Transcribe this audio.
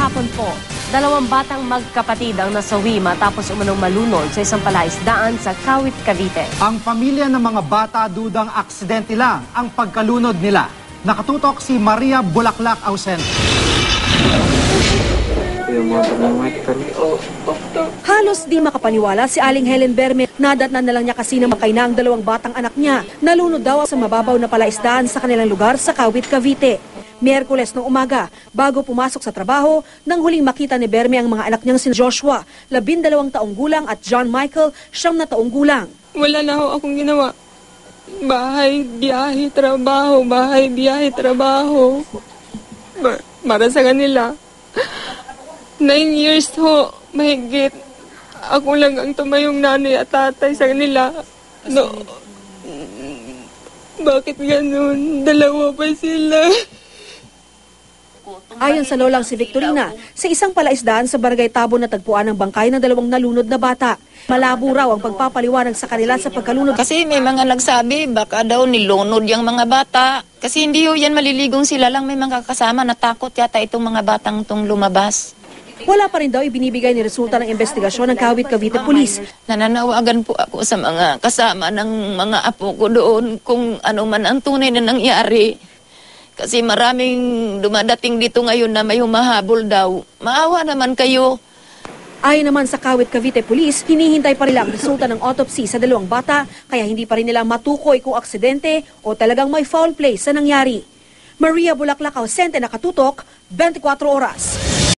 Kahapon po, dalawang batang magkapatid ang nasawi matapos umunong malunod sa isang palaisdaan sa Kawit, Cavite. Ang pamilya ng mga bata dudang aksidente lang ang pagkalunod nila. Nakatutok si Maria Bulaklak Ausente. Halos di makapaniwala si Aling Helen Berme. Nadatnan na lang niya kasi na makay na ang dalawang batang anak niya. Nalunod daw sa mababaw na palaisdaan sa kanilang lugar sa Kawit, Cavite. Miyerkules ng umaga, bago pumasok sa trabaho, nang huling makita ni Berme ang mga anak niyang si Joshua, labindalawang taong gulang at John Michael, siyam na taong gulang. Wala na ho akong ginawa. Bahay, biyahe, trabaho, bahay, biyahe, trabaho. Ma- para sa kanila. Nine years ho, mahigit. Ako lang ang tumayong nanay at tatay sa kanila. No, bakit ganun? Dalawa pa sila. Ayon sa lolang si Victorina, sa isang palaisdaan sa Barangay Tabo na tagpuan ng bangkay ng dalawang nalunod na bata. Malabo raw ang pagpapaliwanag sa kanila sa pagkalunod Kasi may mga nagsabi, baka daw nilunod yung mga bata. Kasi hindi ho yan maliligong sila lang may mga kasama. Natakot yata itong mga batang tong lumabas. Wala pa rin daw ibinibigay ni resulta ng investigasyon ng Kawit Cavite Police. Nananawagan po ako sa mga kasama ng mga apo ko doon kung ano man ang tunay na nangyari. Kasi maraming dumadating dito ngayon na may humahabol daw. Maawa naman kayo. Ayon naman sa Kawit Cavite Police, hinihintay pa nila ang resulta ng autopsy sa dalawang bata kaya hindi pa rin nila matukoy kung aksidente o talagang may foul play sa nangyari. Maria Bulaklak Ausente nakatutok, 24 oras.